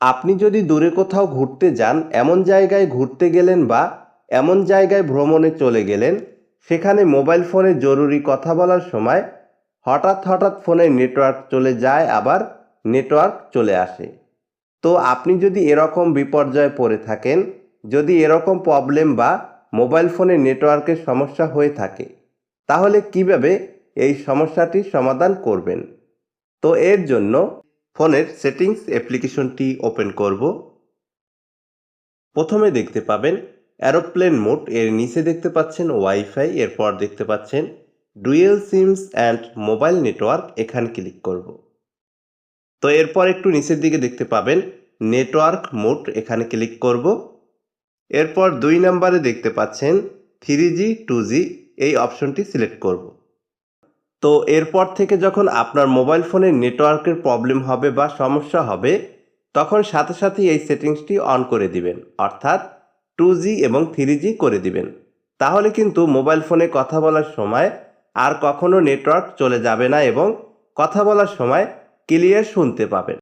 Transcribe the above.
আপনি যদি দূরে কোথাও ঘুরতে যান, এমন জায়গায় ঘুরতে গেলেন বা এমন জায়গায় ভ্রমণে চলে গেলেন, সেখানে মোবাইল ফোনে জরুরি কথা বলার সময় হঠাৎ হঠাৎ ফোনের নেটওয়ার্ক চলে যায়, আবার নেটওয়ার্ক চলে আসে। তো আপনি যদি এরকম বিপর্যয়ে পড়ে থাকেন, যদি এরকম প্রবলেম বা মোবাইল ফোনে নেটওয়ার্কের সমস্যা হয়ে থাকে, তাহলে কীভাবে এই সমস্যাটির সমাধান করবেন? তো এর জন্য ফোনের সেটিংস অ্যাপ্লিকেশনটি ওপেন করব। প্রথমে দেখতে পাবেন অ্যারোপ্লেন মোড, এর নিচে দেখতে পাচ্ছেন ওয়াইফাই, এরপর দেখতে পাচ্ছেন dual SIMs and mobile network, এখানে ক্লিক করব। তো এরপর একটু নিচের দিকে দেখতে পাবেন নেটওয়ার্ক মোড, এখানে ক্লিক করব। এরপর দুই নম্বরে দেখতে পাচ্ছেন থ্রি জি, টু জি, এই অপশনটি সিলেক্ট করব। তো এরপর থেকে যখন আপনার মোবাইল ফোনে নেটওয়ার্কের প্রবলেম হবে বা সমস্যা হবে, তখন সাথে সাথে এই সেটিংসটি অন করে দিবেন। অর্থাৎ টু জি এবং থ্রি জি করে দিবেন। তাহলে কিন্তু মোবাইল ফোনে কথা বলার সময় আর কখনো নেটওয়ার্ক চলে যাবে না এবং কথা বলার সময় ক্লিয়ার শুনতে পাবেন।